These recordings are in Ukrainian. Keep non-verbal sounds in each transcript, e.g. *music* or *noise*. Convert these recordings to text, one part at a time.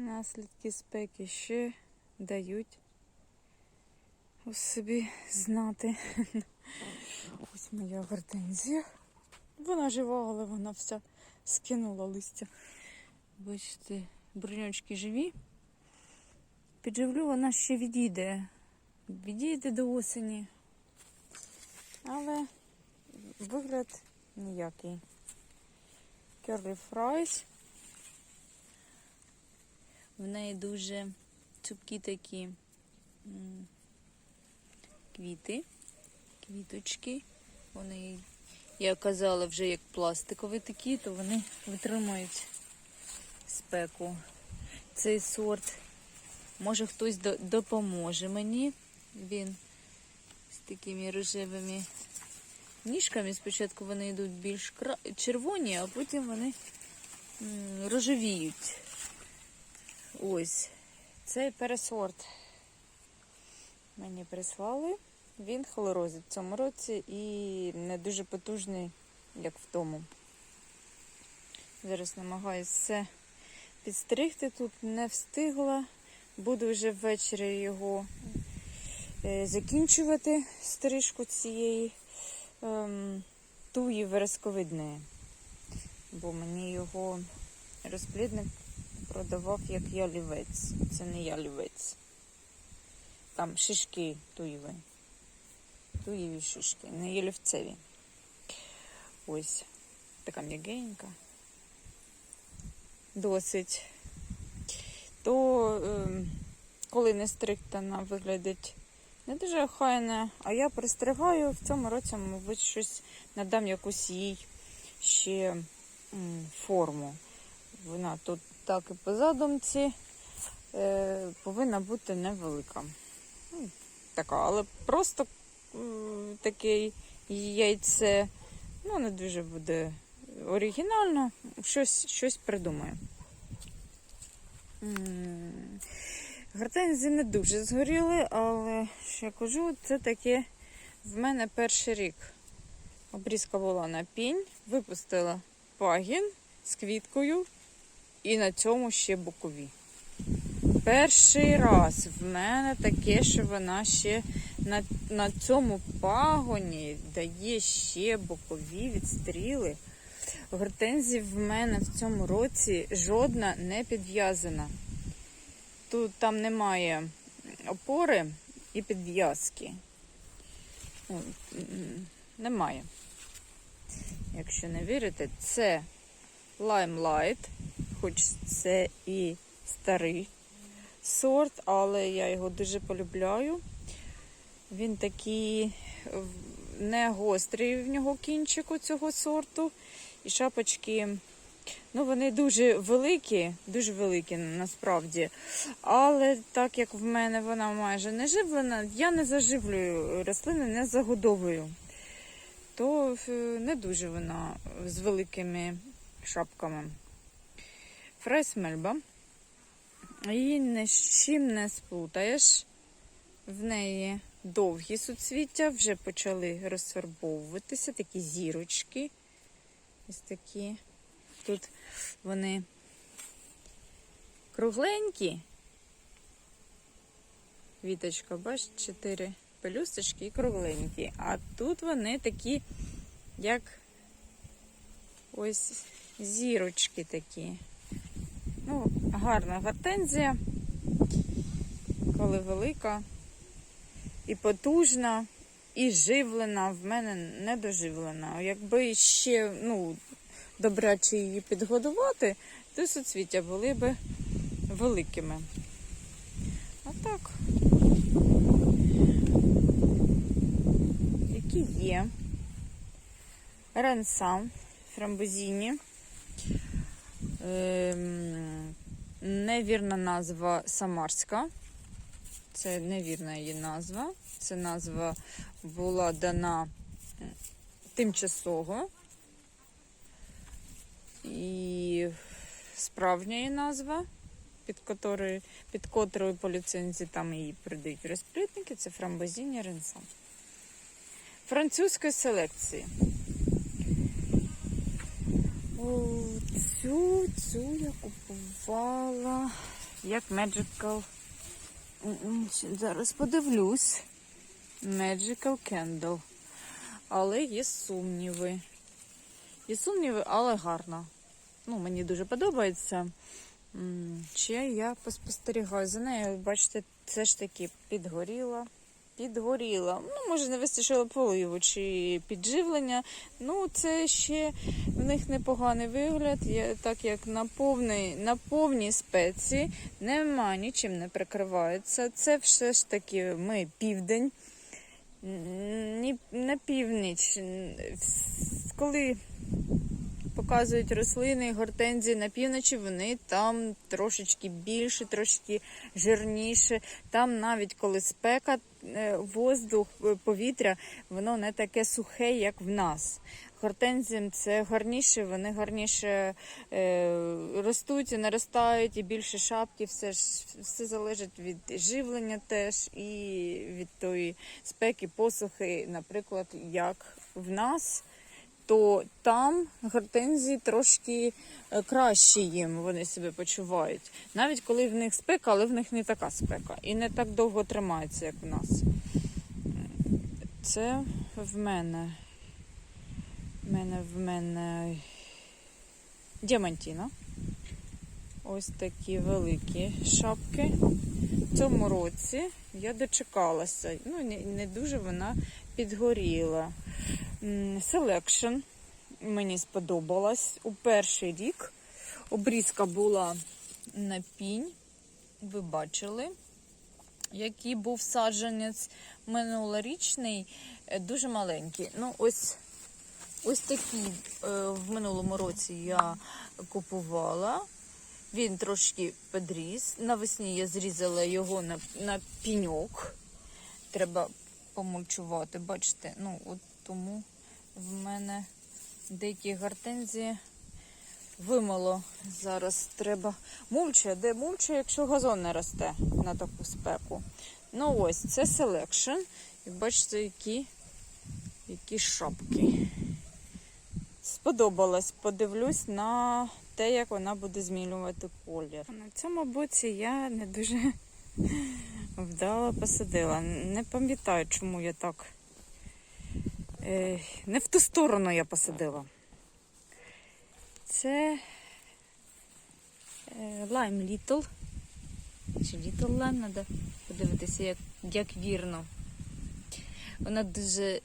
наслідки спеки ще дають у собі знати. *laughs* Ось моя гортензія. Вона жива, але вона вся скинула листя. Бачите, бруньочки живі. Підживлю, вона ще відійде. Відійде до осені. Але вигляд ніякий. Curly Fries. В неї дуже цупкі такі квіти, квіточки. Вони, я казала, вже як пластикові такі, то вони витримують спеку. Цей сорт, може хтось допоможе мені. Він з такими рожевими ніжками. Спочатку вони йдуть більш червоні, а потім вони рожевіють. Ось. Цей пересорт мені прислали. Він холорозить в цьому році і не дуже потужний, як в тому. Зараз намагаюся все підстригти. Тут не встигла. Буду вже ввечері його е, закінчувати стрижку цієї ем, туї вересковидної. Бо мені його розплідник продавав як ялівець. Це не ялівець. Там шишки туєві. Туєві шишки, не ялівцеві. Ось. Така м'ягенька. Досить. То ем, коли не стригта, вона виглядить не дуже охайна, а я пристригаю в цьому році, мабуть, щось надам якусь їй ще форму. Вона тут так і по задумці е, повинна бути невелика. Ну, Така, але просто таке яйце ну, не дуже буде оригінально. Щось, щось придумаю. Гортензії не дуже згоріли, але що я кажу, це таке в мене перший рік. Обрізка була на пінь, випустила пагін з квіткою і на цьому ще бокові. Перший раз в мене таке, що вона ще на, на цьому пагоні дає ще бокові відстріли. Гортензії в мене в цьому році жодна не підв'язана. Тут там немає опори і підв'язки. Немає. Якщо не вірите, це Limelight, хоч це і старий сорт, але я його дуже полюбляю. Він такий не гострий в нього кінчик у цього сорту. І шапочки, ну вони дуже великі, дуже великі насправді. Але так як в мене вона майже не живлена, я не заживлюю рослини, не загодовую. То е, не дуже вона з великими шапками. Фрайс мельба. Її ні з чим не сплутаєш. В неї довгі суцвіття, вже почали розфарбовуватися, такі зірочки. Ось такі. Тут вони кругленькі. Віточка, бач, чотири пелюсточки і кругленькі. А тут вони такі, як ось зірочки такі. Ну, гарна гортензія, коли велика і потужна, і живлена. В мене не доживлена. Якби ще ну, добряче її підгодувати, то суцвіття були б великими. А так, які є. Ренсан, фрамбузіні. Ем, невірна назва Самарська. Це невірна її назва. Це назва була дана тимчасово. І справжня її назва, під котрою, під котрою по ліцензії там її придають розплітники, це фрамбозіння Ренсан. Французької селекції. Цю, цю я купувала як Magical. Зараз подивлюсь. Magical Candle. Але є сумніви. Є сумніви, але гарно. Ну, мені дуже подобається. Ще я поспостерігаю за нею. Бачите, це ж таки підгоріла. Підгоріла. Ну, може, не вистачило поливу чи підживлення. Ну, це ще в них непоганий вигляд. Так як на повній, на повній спеці нема, нічим не прикривається. Це все ж таки ми південь. На північ. Коли показують рослини, гортензії на півночі, вони там трошечки більше, трошки жирніше. Там навіть коли спека, е, воздух, е, повітря, воно не таке сухе, як в нас. Гортензіям це гарніше, вони гарніше е, ростуть і наростають, і більше шапки, все ж все залежить від живлення теж і від тої спеки, посухи, наприклад, як в нас то там гортензії трошки е, краще їм вони себе почувають. Навіть коли в них спека, але в них не така спека і не так довго тримається, як в нас. Це в мене. В мене в мене діамантіна. Ось такі великі шапки. В цьому році я дочекалася. Ну, не дуже вона підгоріла. Селекшн мені сподобалась. У перший рік обрізка була на пінь. Ви бачили, який був саджанець минулорічний, е, дуже маленький. Ну, ось, ось такий е, в минулому році я купувала. Він трошки підріс. Навесні я зрізала його на, на піньок. Треба помульчувати. Бачите, ну от тому в мене деякі гортензії вимило. Зараз треба мульча. Де мульча, якщо газон не росте на таку спеку? Ну ось, це селекшн. І бачите, які, які шапки. Сподобалось. Подивлюсь на те, як вона буде змінювати колір. На цьому боці я не дуже вдало посадила. Не пам'ятаю, чому я так. Е, не в ту сторону я посадила. Це е, Lime Little. Чи Little Lime, треба подивитися, як, як вірно. Вона дуже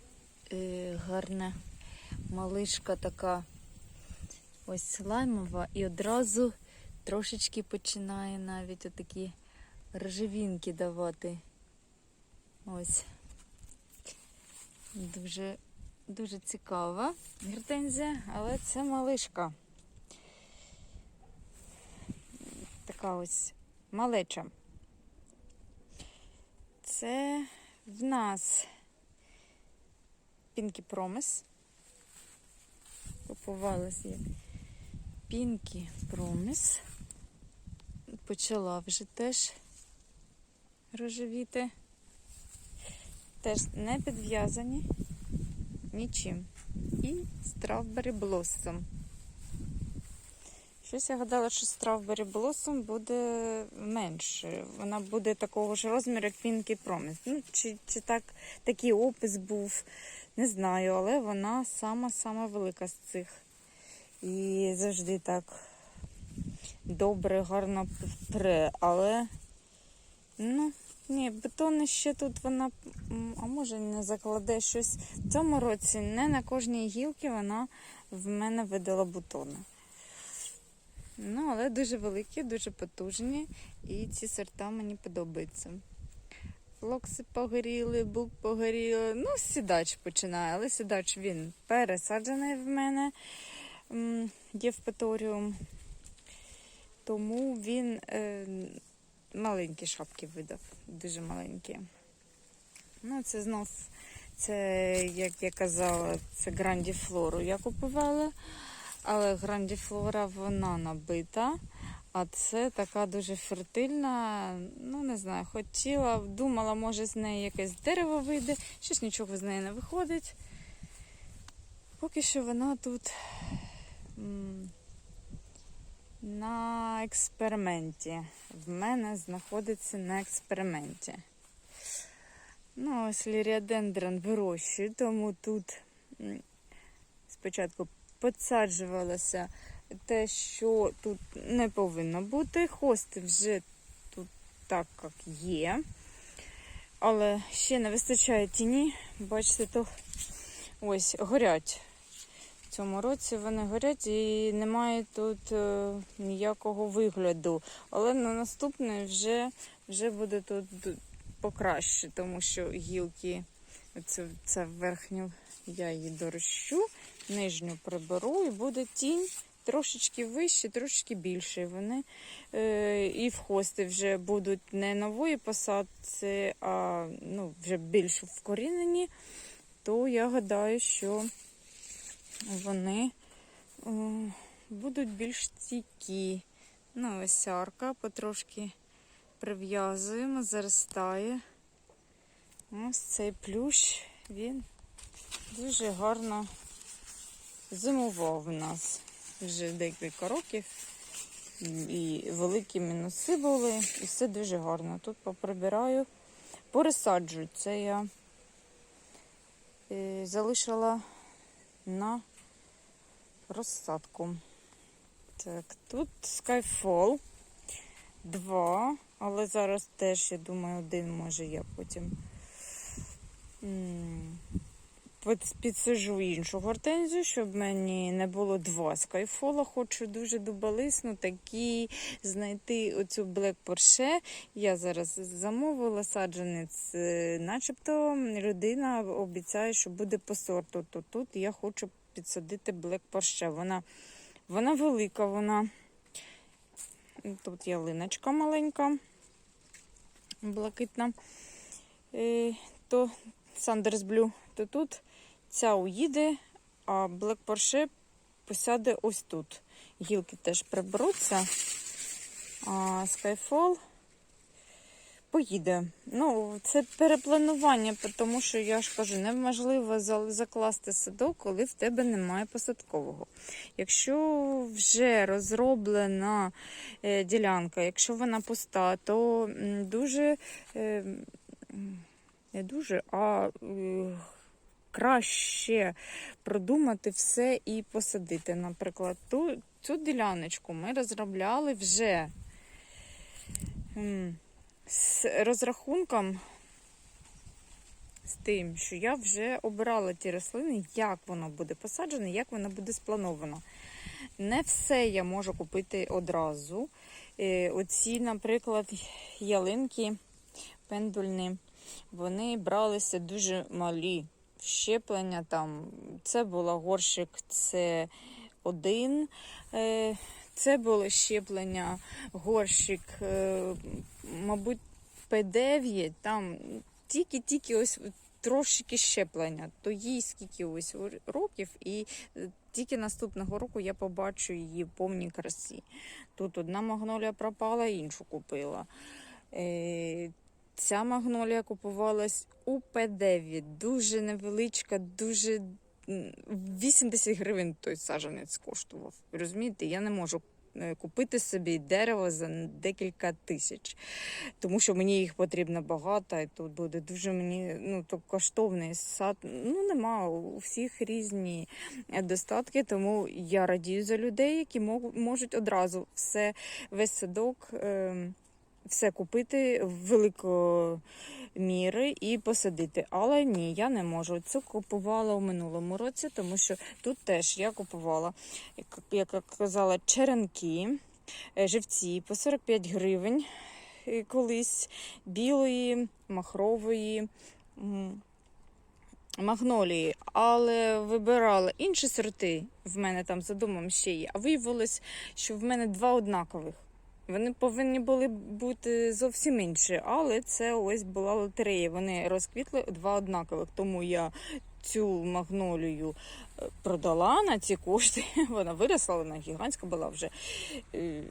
е, гарна малишка така ось лаймова і одразу трошечки починає навіть отакі ржавінки давати. Ось. Дуже, дуже цікава гортензія, але це малишка. Така ось малеча. Це в нас Pinky Promise. Купувалася як Pinky Promise. Почала вже теж рожевіти. Теж не підв'язані нічим. І Strawberry Blossom. Щось я гадала, що Strawberry Blossom буде менше. Вона буде такого ж розміру, як Pinky Promise. Ну, чи, чи так, такий опис був, не знаю, але вона сама-сама велика з цих. І завжди так добре, гарно пре. Але, ну, ні, бетони ще тут вона, а може не закладе щось. В цьому році не на кожній гілці вона в мене видала бутони. Ну, але дуже великі, дуже потужні. І ці сорта мені подобаються. Флокси погоріли, бук погоріли. Ну, сідач починає, але сідач він пересаджений в мене м, Євпаторіум. Тому він е, маленькі шапки видав, дуже маленькі. Ну, це знов, це, як я казала, це Грандіфлору я купувала. Але Грандіфлора вона набита. А це така дуже фертильна. Ну, не знаю, хотіла, думала, може з неї якесь дерево вийде. Щось нічого з неї не виходить. Поки що вона тут на експерименті. В мене знаходиться на експерименті. Ну, ось ліріадендрон вирощую, тому тут спочатку підсаджувалося те, що тут не повинно бути. Хости вже тут так, як є. Але ще не вистачає тіні. Бачите, то ось горять. Цьому році вони горять і немає тут е, ніякого вигляду. Але на наступний вже, вже буде тут покраще, тому що гілки, оцю, це верхню, я її дорощу, нижню приберу і буде тінь трошечки вище, трошечки більше. Вони е, і в хости вже будуть не нової посадці, а ну, вже більш вкорінені, то я гадаю, що вони е, будуть більш стійкі. Ну, ось арка потрошки прив'язуємо, заростає. Ось цей плющ, він дуже гарно зимував у нас вже декілька років. І великі мінуси були, і все дуже гарно. Тут поприбираю, пересаджую. Це я е, залишила на розсадку. Так, тут Skyfall 2, але зараз теж, я думаю, один може я потім м, під- підсажу іншу гортензію, щоб мені не було два скайфола. Хочу дуже дубалисну такі знайти оцю Black Porsche. Я зараз замовила саджанець, е, начебто людина обіцяє, що буде по сорту. То тут я хочу підсадити Black Porsche. Вона, вона велика, вона. Тут ялиночка маленька, блакитна. Е, То Sanders Blue, то тут ця уїде, а Black Porsche посяде ось тут. Гілки теж приберуться. А Skyfall поїде. Ну, це перепланування, тому що я ж кажу, неможливо закласти садок, коли в тебе немає посадкового. Якщо вже розроблена е, ділянка, якщо вона пуста, то дуже е, не дуже, а е, краще продумати все і посадити. Наприклад, ту, цю діляночку ми розробляли вже з розрахунком. З тим, що я вже обирала ті рослини, як воно буде посаджене, як воно буде сплановано. Не все я можу купити одразу. Е, Оці, наприклад, ялинки пендульні, вони бралися дуже малі. Щеплення там, це було горщик, це один. Е, Це було щеплення, горщик, е, мабуть, П9, там тільки-тільки ось трошки щеплення. То їй скільки ось років, і е, тільки наступного року я побачу її в повній красі. Тут одна магнолія пропала, іншу купила. Ця магнолія купувалась у П9. Дуже невеличка, дуже м, 80 гривень той саджанець коштував. Розумієте, я не можу е, купити собі дерево за декілька тисяч, тому що мені їх потрібно багато, і тут буде дуже мені ну, то коштовний сад. Ну, нема у всіх різні достатки, тому я радію за людей, які можуть одразу все весь садок. Е, все купити великої міри і посадити. Але ні, я не можу. Це купувала у минулому році, тому що тут теж я купувала, як- як я казала, черенки, е, живці по 45 гривень е, колись білої, махрової. Магнолії, але вибирала інші сорти. В мене там за домом ще є. А виявилось, що в мене два однакових. Вони повинні були бути зовсім інші, але це ось була лотерея. Вони розквітли два однакових. Тому я цю магнолію е, продала на ці кошти. *laughs* Вона виросла, вона гігантська була вже. Е,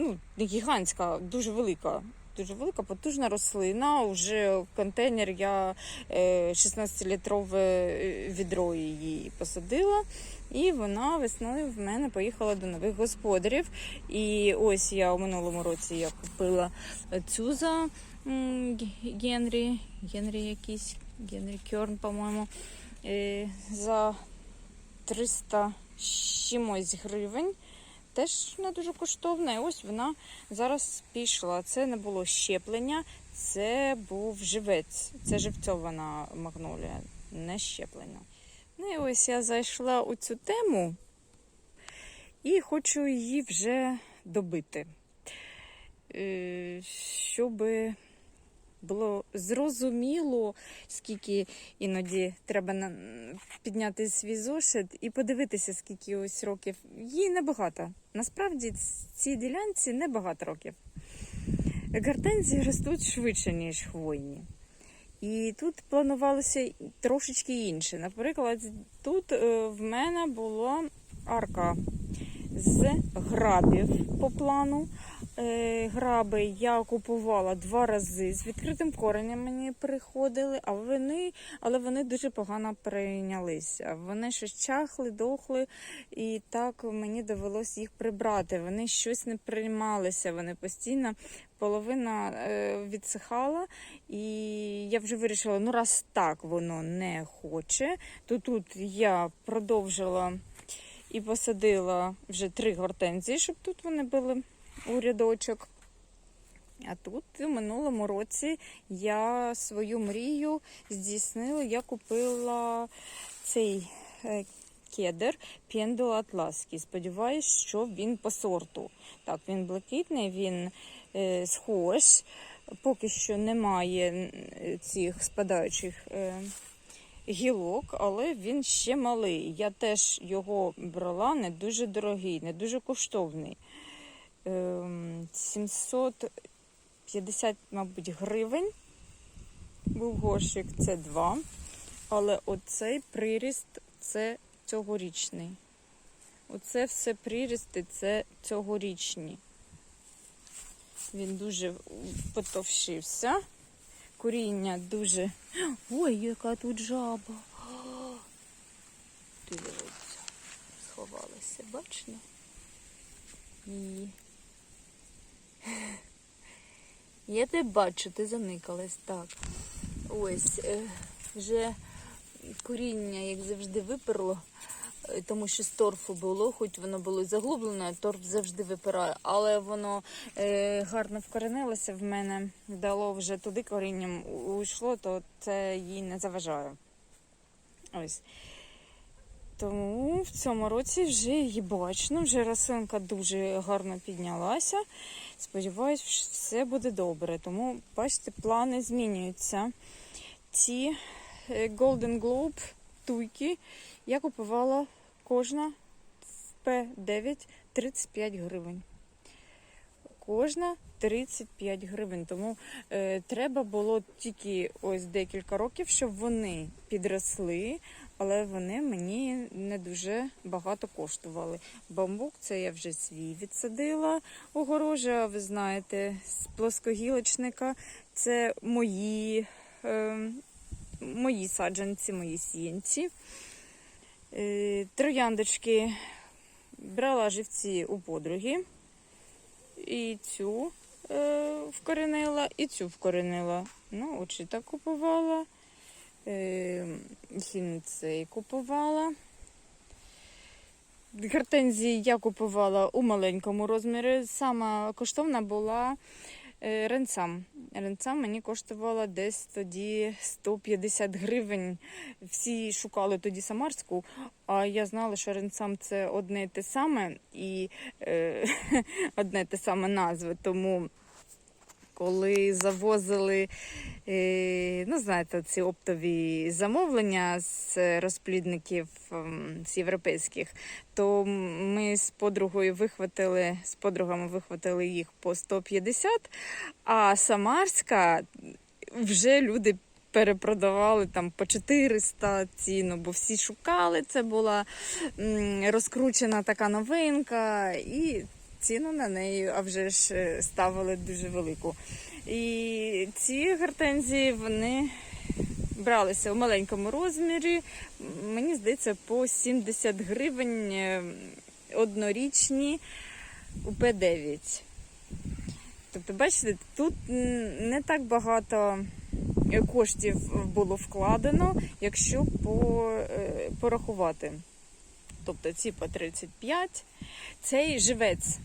Ну, не гігантська, дуже велика. Дуже велика, потужна рослина. Уже контейнер я е, 16-літрове відро її посадила. І вона весною в мене поїхала до нових господарів. І ось я у минулому році я купила цю за Генрі, Генрі якийсь, Генрі Кьорн, по-моєму, е, за 300 чимось гривень. Теж не дуже коштовна. І ось вона зараз пішла. Це не було щеплення, це був живець. Це живцьована магнолія, не щеплення. Ну і ось я зайшла у цю тему і хочу її вже добити. Е, Щоб було зрозуміло, скільки іноді треба підняти свій зошит і подивитися, скільки ось років. Їй небагато. Насправді цій ділянці небагато років. Гортензії ростуть швидше, ніж хвойні. І тут планувалося трошечки інше. Наприклад, тут е, в мене була арка з грабів по плану. Е, Граби я купувала два рази з відкритим коренем мені приходили, а вони, але вони дуже погано прийнялися. Вони щось чахли, дохли, і так мені довелося їх прибрати. Вони щось не приймалися, вони постійно половина е, відсихала, і я вже вирішила, ну раз так воно не хоче, то тут я продовжила і посадила вже три гортензії, щоб тут вони були у. А тут у минулому році я свою мрію здійснила. Я купила цей е, кедр Пендул Атлаский. Сподіваюсь, що він по сорту. Так, він блакитний, він е, схож. Поки що немає цих спадаючих е, гілок, але він ще малий. Я теж його брала не дуже дорогий, не дуже коштовний. Ем, 750, мабуть, гривень. Був горщик, це два. Але оцей приріст це цьогорічний. Оце все прирісти це цьогорічні. Він дуже потовщився. Коріння дуже. Ой, яка тут жаба. *gasps* Дивіться, сховалася, бачите? І... Я тебе бачу, ти заникалась так. Ось е, вже коріння, як завжди, виперло, е, тому що з торфу було, хоч воно було заглублене, торф завжди випирає, але воно е, гарно вкоренилося в мене, дало вже туди корінням уйшло, то це їй не заважає. Ось. Тому в цьому році вже її бачно, вже рослинка дуже гарно піднялася. Сподіваюсь, все буде добре. Тому, бачите, плани змінюються. Ці е, Golden Globe туйки я купувала кожна в P9 35 гривень. Кожна 35 гривень. Тому е, треба було тільки ось декілька років, щоб вони підросли, але вони мені не дуже багато коштували. Бамбук це я вже свій відсадила. Огорожа, ви знаєте, з плоскогілочника. Це мої, е, мої саджанці, мої сіянці. Е, трояндочки брала живці у подруги. І цю е, вкоренила, і цю вкоренила. Ну, очі так купувала. Е, хінцей купувала. Гортензії я купувала у маленькому розмірі. Сама коштовна була е, ренцам. Ренцам мені коштувала десь тоді 150 гривень. Всі шукали тоді самарську, а я знала, що ренцам це одне і те саме і е, *laughs* одне те саме назва. Тому коли завозили, е, ну знаєте, ці оптові замовлення з розплідників ем, з європейських, то ми з подругою вихватили, з подругами вихватили їх по 150, а самарська вже люди перепродавали там по 400 ціну, бо всі шукали. Це була розкручена така новинка, і ціну на неї, а вже ж е, ставили дуже велику. І ці гортензії, вони бралися у маленькому розмірі. Мені здається, по 70 гривень е, однорічні у П9. Тобто, бачите, тут не так багато е, коштів було вкладено, якщо по, порахувати. Тобто ці по 35, цей живець,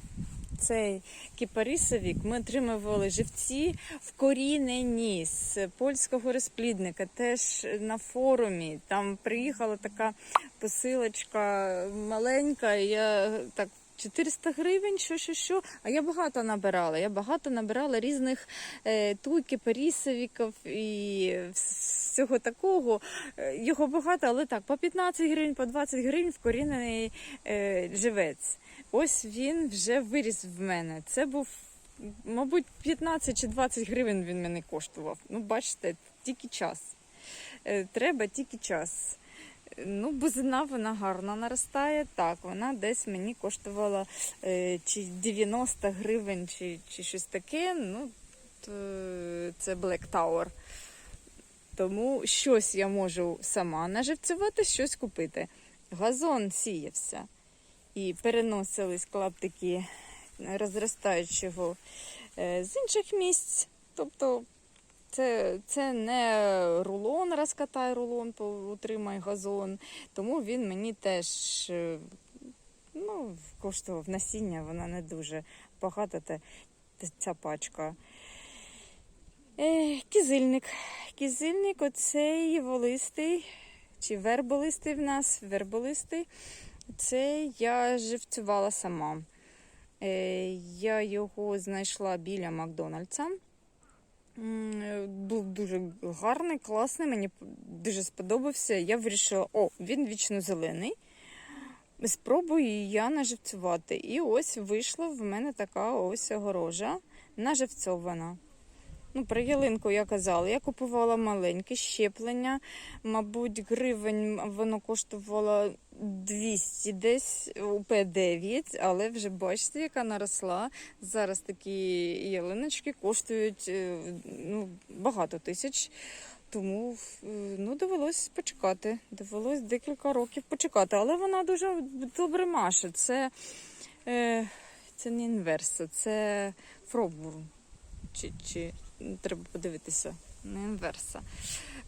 цей кіпарисовік ми отримували живці вкорінені з польського розплідника, теж на форумі. Там приїхала така посилочка маленька, я так. 400 гривень, що, що, що. А я багато набирала. Я багато набирала різних е, туйки, перісовіків і всього такого. Е, Його багато, але так, по 15 гривень, по 20 гривень вкорінений е, живець. Ось він вже виріс в мене. Це був, мабуть, 15 чи 20 гривень він мене коштував. Ну, бачите, тільки час. Е, Треба тільки час. Ну, бузина вона гарно наростає. Так, вона десь мені коштувала е, чи 90 гривень, чи, чи щось таке. Ну, то, це Black Tower. Тому щось я можу сама наживцювати, щось купити. Газон сіявся. І переносились клаптики розростаючого е, з інших місць. Тобто це, це не рулон, розкатай рулон, утримай газон. Тому він мені теж е, ну, коштував насіння, вона не дуже багата та, та ця пачка. Е, кізильник. Кізильник оцей волистий, чи верболистий в нас, верболистий. Це я живцювала сама. Е, я його знайшла біля Макдональдса. Е, Був дуже гарний, класний, мені дуже сподобався. Я вирішила, о, він вічно зелений. Спробую я наживцювати. І ось вийшла в мене така ось огорожа наживцьована. Ну, про ялинку я казала, я купувала маленьке щеплення. Мабуть, гривень воно коштувало 200 десь у П9, але вже бачите, яка наросла. Зараз такі ялиночки коштують е, ну, багато тисяч. Тому е, ну, довелось почекати. Довелось декілька років почекати. Але вона дуже добре маше. Це, е, це не інверса, це фробурн. Чи, чи треба подивитися, не інверса.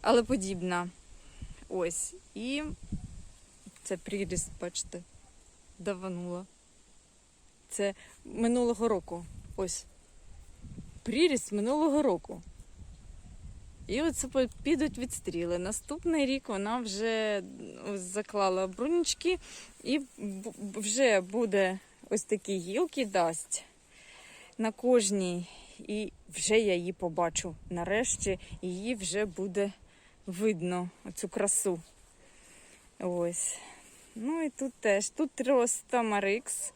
Але подібна. Ось. І це приріст, бачите, даванула. Це минулого року. Ось. Приріст минулого року. І оце підуть відстріли. Наступний рік вона вже заклала брунічки і вже буде ось такі гілки дасть на кожній. І вже я її побачу. Нарешті її вже буде видно, оцю красу. Ось. Ну і тут теж. Тут рос Тамарикс,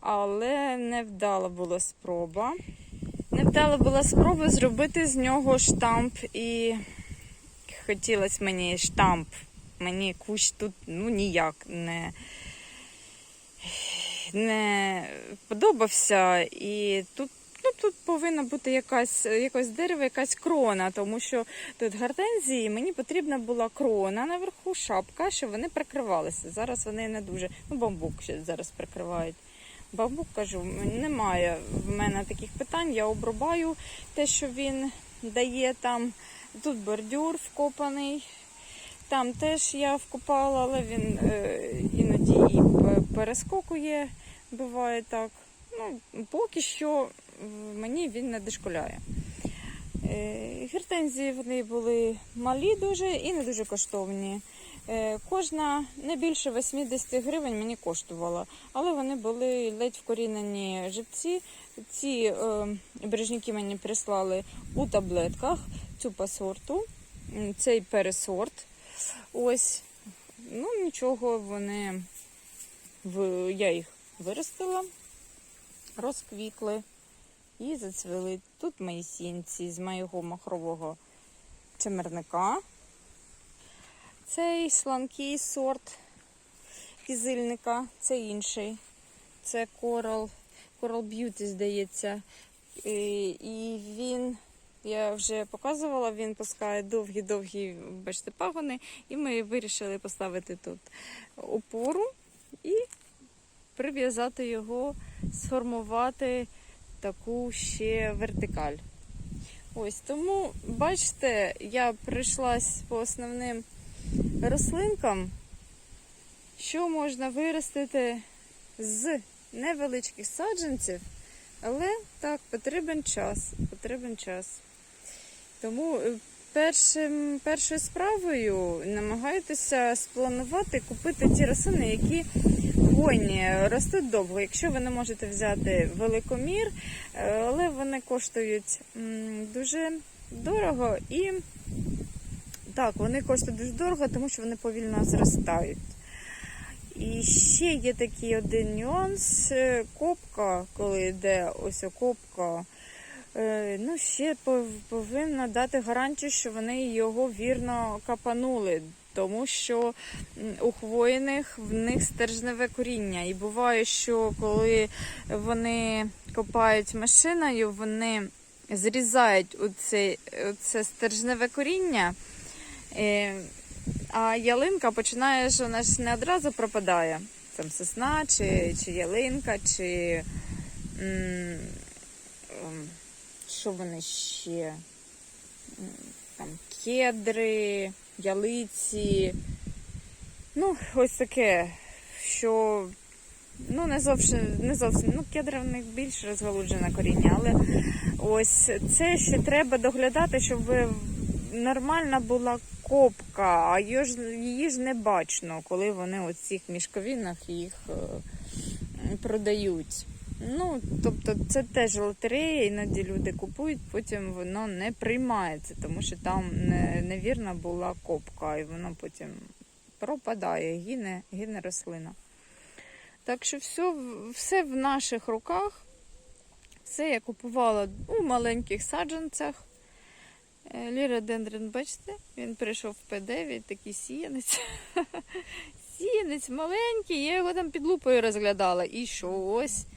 але невдала була спроба. Невдала була спроба зробити з нього штамп і хотілося мені штамп. Мені кущ тут ну ніяк не, не подобався. І тут, ну, тут повинна бути якась, якось дерево, якась крона, тому що тут гортензії, мені потрібна була крона наверху, шапка, щоб вони прикривалися. Зараз вони не дуже. Ну, бамбук ще зараз прикривають. Бамбук кажу, немає в мене таких питань. Я обрубаю те, що він дає там. Тут бордюр вкопаний. Там теж я вкопала, але він е, іноді і перескокує, буває так. Ну, поки що мені він не дошкуляє. Е, гортензії вони були малі дуже і не дуже коштовні. Е, Кожна не більше 80 гривень мені коштувала, але вони були ледь вкорінені живці. Ці е, бережники мені прислали у таблетках цю по сорту, м, цей пересорт. Ось, ну нічого, вони в, я їх виростила, розквітли і зацвіли. Тут мої сінці з моєго махрового чимерника. Цей сланкий сорт кізильника, це інший. Це Coral, Coral Beauty, здається. І він Я вже показувала, він пускає довгі-довгі, бачите, пагони, і ми вирішили поставити тут опору і прив'язати його, сформувати таку ще вертикаль. Ось тому, бачите, я прийшлась по основним рослинкам, що можна виростити з невеличких саджанців, але так, потрібен час. Потрібен час. Тому е, першим, першою справою намагайтеся спланувати купити ті рослини, які хвойні, ростуть довго. Якщо ви не можете взяти великомір, е, але вони коштують дуже дорого і так, вони коштують дуже дорого, тому що вони повільно зростають. І ще є такий один нюанс. е, Копка, коли йде ось окопка, е, ну ще повинна дати гарантію, що вони його вірно капанули. Тому що у хвойних в них стержневе коріння. І буває, що коли вони копають машиною, вони зрізають оце, оце стержневе коріння. Е, а ялинка починає, ж вона ж не одразу пропадає. Там сосна, чи, чи ялинка, чи ем, що вони ще? Там кедри, ялиці. Ну, ось таке, що ну, не зовсім, не зовсім. Ну, кедри в них більш розгалуджене коріння, але ось це ще треба доглядати, щоб нормальна була копка, а її ж, її ж не бачно, коли вони у цих мішковинах їх е, продають. Ну, тобто це теж лотерея, іноді люди купують, потім воно не приймається, тому що там невірна була копка, і воно потім пропадає, гине, гине рослина. Так що все, все в наших руках. Все я купувала у маленьких саджанцях. Е, Ліра Дендрен, бачите, він прийшов в П9, такий сіянець. *laughs* Сіянець маленький, я його там під лупою розглядала. І що ось. М.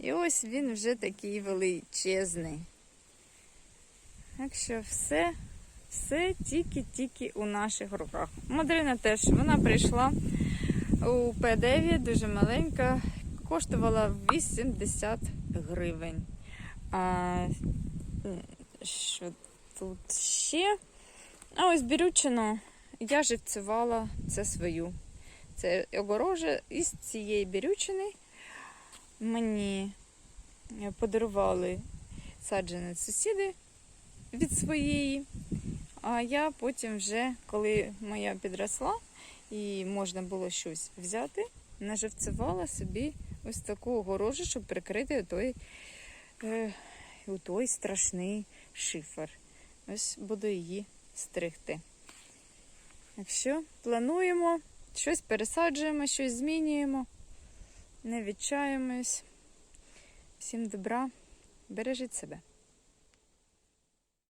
І ось він вже такий величезний. Так що все, все тільки-тільки у наших руках. Мадрина теж, вона прийшла у П9, дуже маленька, коштувала 80 гривень. А, що тут ще? А ось бірючину я живцювала це свою. Це огорожа із цієї бірючини мені е, подарували саджанець сусіди від своєї. А я потім вже, коли моя підросла і можна було щось взяти, наживцювала собі ось таку огорожу, щоб прикрити той, е, той страшний шифер. Ось буду її стригти. Якщо плануємо, щось пересаджуємо, щось змінюємо, не відчаємось. Всім добра, бережіть себе.